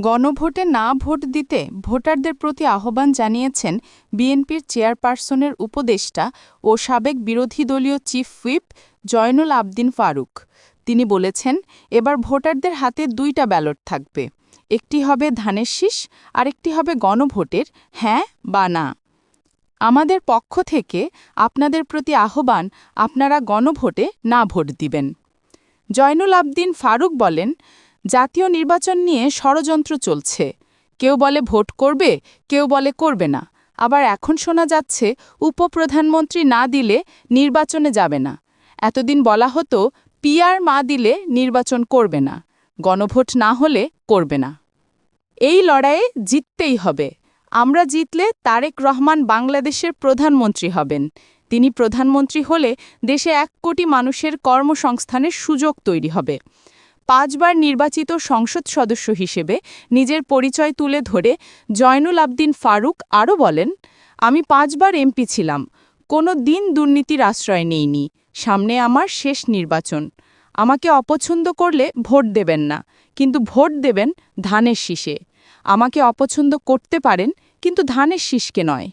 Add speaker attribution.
Speaker 1: গণভোটে না ভোট দিতে ভোটারদের প্রতি আহ্বান জানিয়েছেন বিএনপির চেয়ারপারসনের উপদেষ্টা ও সাবেক বিরোধী দলীয় চিফ হুইপ জয়নুল আবদিন ফারুক। তিনি বলেছেন, এবার ভোটারদের হাতে দুইটা ব্যালট থাকবে। একটি হবে ধানের শীষ, আরেকটি হবে গণভোটের হ্যাঁ বা না। আমাদের পক্ষ থেকে আপনাদের প্রতি আহ্বান, আপনারা গণভোটে না ভোট দিবেন। জয়নুল আবদিন ফারুক বলেন জাতীয় নির্বাচন নিয়ে ষড়যন্ত্র চলছে। কেউ বলে ভোট করবে, কেউ বলে করবে না। আবার এখন শোনা যাচ্ছে, উপপ্রধানমন্ত্রী না দিলে নির্বাচনে যাবে না। এতদিন বলা হতো, পিআর মা দিলে নির্বাচন করবে না। গণভোট না হলে করবে না। এই লড়াইয়ে জিততেই হবে। আমরা জিতলে তারেক রহমান বাংলাদেশের প্রধানমন্ত্রী হবেন। তিনি প্রধানমন্ত্রী হলে দেশে এক কোটি মানুষের কর্মসংস্থানের সুযোগ তৈরি হবে। পাঁচবার নির্বাচিত সংসদ সদস্য হিসেবে নিজের পরিচয় তুলে ধরে জয়নুল আবদিন ফারুক আরও বলেন, আমি পাঁচবার এমপি ছিলাম, কোনো দিন দুর্নীতির আশ্রয় নেইনি, সামনে আমার শেষ নির্বাচন। আমাকে অপছন্দ করলে ভোট দেবেন না, কিন্তু ভোট দেবেন ধানের শীষে। আমাকে অপছন্দ করতে পারেন, কিন্তু ধানের শীষকে নয়।